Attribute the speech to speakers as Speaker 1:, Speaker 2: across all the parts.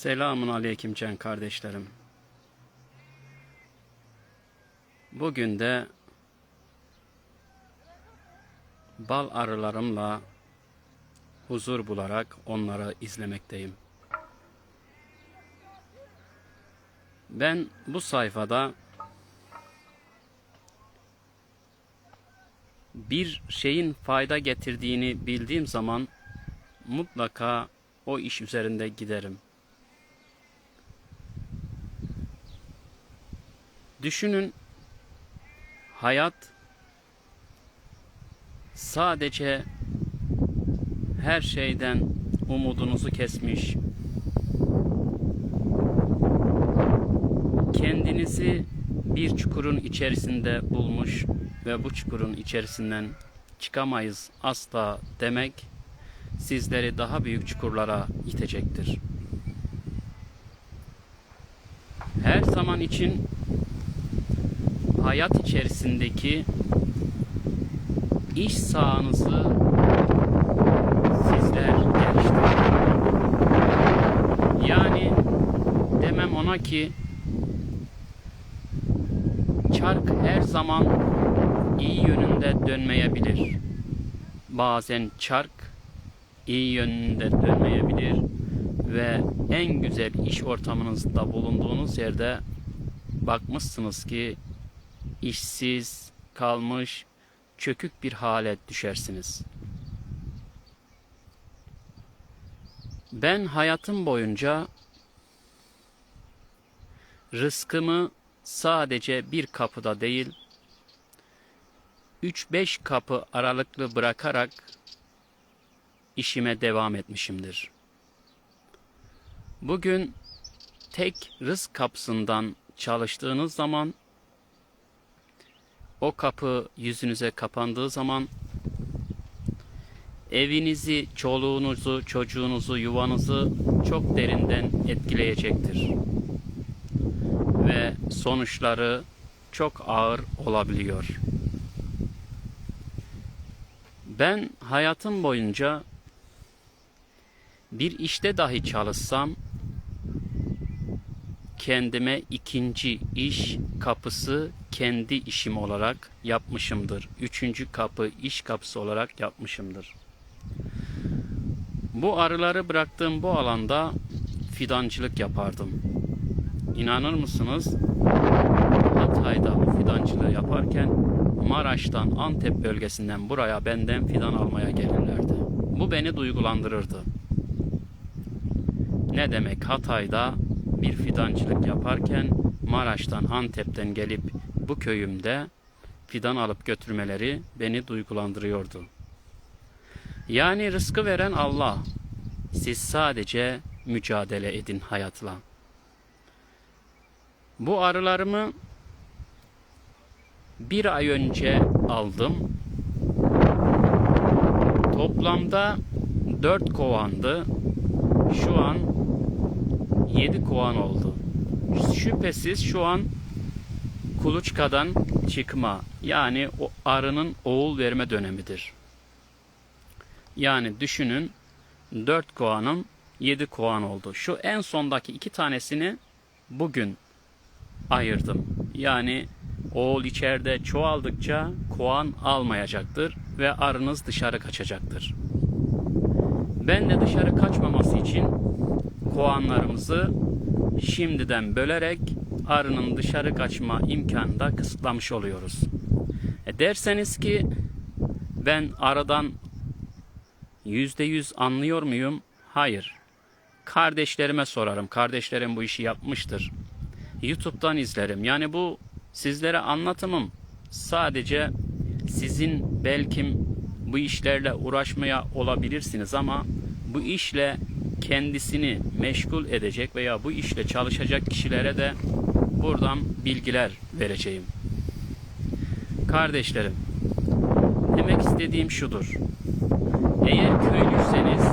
Speaker 1: Selamun aleyküm can kardeşlerim. Bugün de bal arılarımla huzur bularak onları izlemekteyim. Ben bu sayfada bir şeyin fayda getirdiğini bildiğim zaman mutlaka o iş üzerinde giderim. Düşünün hayat sadece her şeyden umudunuzu kesmiş. Kendinizi bir çukurun içerisinde bulmuş ve bu çukurun içerisinden çıkamayız asla demek sizleri daha büyük çukurlara itecektir. Her zaman için hayat içerisindeki iş sahanızı sizler geliştirin. Yani demem ona ki çark her zaman iyi yönünde dönmeyebilir. Bazen çark iyi yönünde dönmeyebilir ve en güzel iş ortamınızda bulunduğunuz yerde bakmışsınız ki işsiz kalmış çökük bir hale düşersiniz. Ben hayatım boyunca rızkımı sadece bir kapıda değil 3-5 kapı aralıklı bırakarak işime devam etmişimdir. Bugün tek rızk kapısından çalıştığınız zaman o kapı yüzünüze kapandığı zaman evinizi, çoluğunuzu, çocuğunuzu, yuvanızı çok derinden etkileyecektir. Ve sonuçları çok ağır olabiliyor. Ben hayatım boyunca bir işte dahi çalışsam kendime ikinci iş kapısı kendi işim olarak yapmışımdır. Üçüncü kapı iş kapısı olarak yapmışımdır. Bu arıları bıraktığım bu alanda fidancılık yapardım. İnanır mısınız? Hatay'da bu fidancılığı yaparken Maraş'tan Antep bölgesinden buraya benden fidan almaya gelirlerdi. Bu beni duygulandırırdı. Ne demek Hatay'da bir fidancılık yaparken Maraş'tan Antep'ten gelip bu köyümde fidan alıp götürmeleri beni duygulandırıyordu. Yani rızkı veren Allah. Siz sadece mücadele edin hayatla. Bu arılarımı bir ay önce aldım. Toplamda dört kovandı. Şu an 7 kovan oldu. Şüphesiz şu an kuluçkadan çıkma yani o arının oğul verme dönemidir. Yani düşünün 4 kovanım 7 kovan oldu. Şu en sondaki iki tanesini bugün ayırdım. Yani oğul içeride çoğaldıkça kovan almayacaktır ve arınız dışarı kaçacaktır. Ben de dışarı kaçmaması için kovanlarımızı şimdiden bölerek arının dışarı kaçma imkanını da kısıtlamış oluyoruz. E derseniz ki ben aradan yüzde yüz anlıyor muyum? Hayır. Kardeşlerime sorarım. Kardeşlerim bu işi yapmıştır. YouTube'dan izlerim. Yani bu sizlere anlatımım sadece sizin belkim bu işlerle uğraşmaya olabilirsiniz ama bu işle kendisini meşgul edecek veya bu işle çalışacak kişilere de buradan bilgiler vereceğim. Kardeşlerim, demek istediğim şudur. Eğer köylüyseniz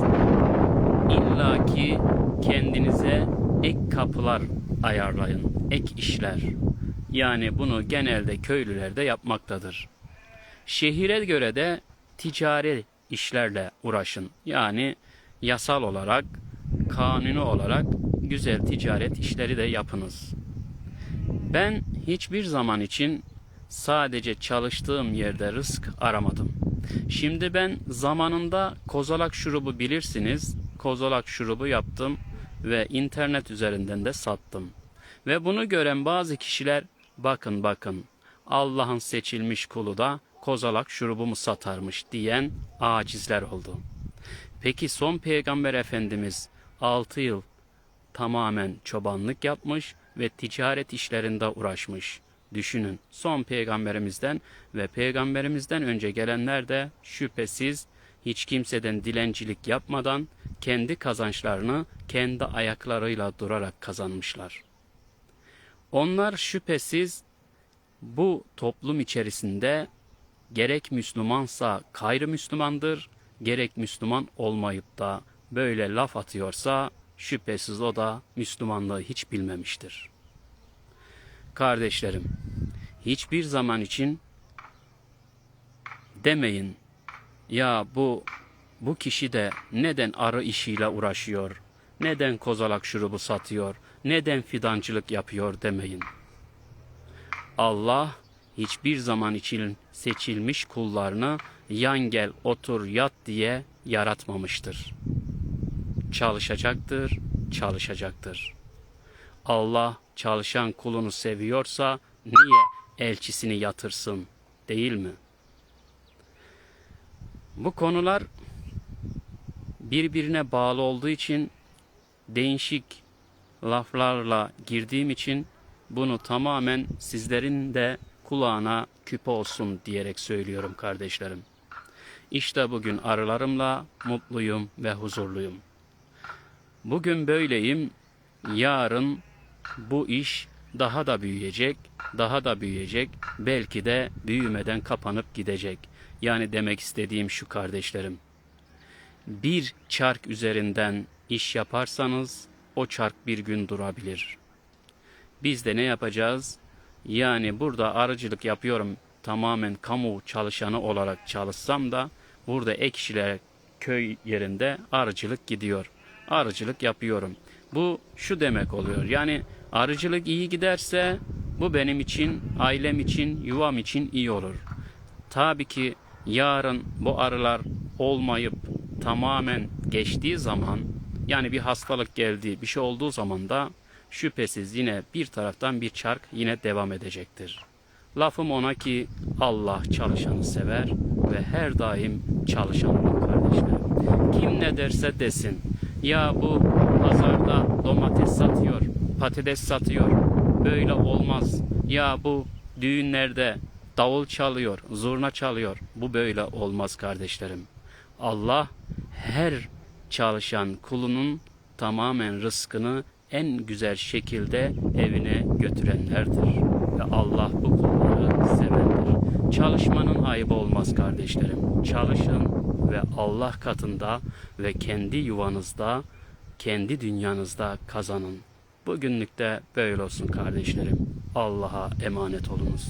Speaker 1: illaki kendinize ek kapılar ayarlayın, ek işler. Yani bunu genelde köylüler de yapmaktadır. Şehire göre de ticari işlerle uğraşın. Yani yasal olarak, kanuni olarak güzel ticaret işleri de yapınız. Ben hiçbir zaman için sadece çalıştığım yerde rızk aramadım. Şimdi ben zamanında kozalak şurubu bilirsiniz. Kozalak şurubu yaptım ve internet üzerinden de sattım. Ve bunu gören bazı kişiler bakın bakın Allah'ın seçilmiş kulu da kozalak şurubu mu satarmış diyen acizler oldu. Peki son peygamber efendimiz 6 yıl tamamen çobanlık yapmış ve ticaret işlerinde uğraşmış. Düşünün son peygamberimizden ve peygamberimizden önce gelenler de şüphesiz hiç kimseden dilencilik yapmadan kendi kazançlarını kendi ayaklarıyla durarak kazanmışlar. Onlar şüphesiz bu toplum içerisinde gerek Müslümansa gayrimüslimandır, gerek Müslüman olmayıp da böyle laf atıyorsa şüphesiz o da Müslümanlığı hiç bilmemiştir. Kardeşlerim, hiçbir zaman için demeyin ya bu bu kişi de neden arı işiyle uğraşıyor, neden kozalak şurubu satıyor, neden fidancılık yapıyor demeyin. Allah hiçbir zaman için seçilmiş kullarını yan gel otur yat diye yaratmamıştır. Çalışacaktır, çalışacaktır. Allah çalışan kulunu seviyorsa niye elçisini yatırsın değil mi? Bu konular birbirine bağlı olduğu için değişik laflarla girdiğim için bunu tamamen sizlerin de kulağına küpe olsun diyerek söylüyorum kardeşlerim. İşte bugün arılarımla mutluyum ve huzurluyum. Bugün böyleyim, yarın bu iş daha da büyüyecek, daha da büyüyecek, belki de büyümeden kapanıp gidecek. Yani demek istediğim şu kardeşlerim. Bir çark üzerinden iş yaparsanız o çark bir gün durabilir. Biz de ne yapacağız? Yani burada arıcılık yapıyorum tamamen kamu çalışanı olarak çalışsam da burada ek işler köy yerinde arıcılık gidiyor. Arıcılık yapıyorum. Bu şu demek oluyor. Yani arıcılık iyi giderse bu benim için, ailem için, yuvam için iyi olur. Tabii ki yarın bu arılar olmayıp tamamen geçtiği zaman yani bir hastalık geldi, bir şey olduğu zaman da şüphesiz yine bir taraftan bir çark yine devam edecektir. Lafım ona ki Allah çalışanı sever ve her daim çalışanı kardeşlerim. Kim ne derse desin. Ya bu pazarda domates satıyor, patates satıyor. Böyle olmaz. Ya bu düğünlerde davul çalıyor, zurna çalıyor. Bu böyle olmaz kardeşlerim. Allah her çalışan kulunun tamamen rızkını en güzel şekilde evine götürenlerdir. Ve Allah bu sevendir. Çalışmanın ayıbı olmaz kardeşlerim. Çalışın ve Allah katında ve kendi yuvanızda, kendi dünyanızda kazanın. Bugünlük de böyle olsun kardeşlerim. Allah'a emanet olunuz.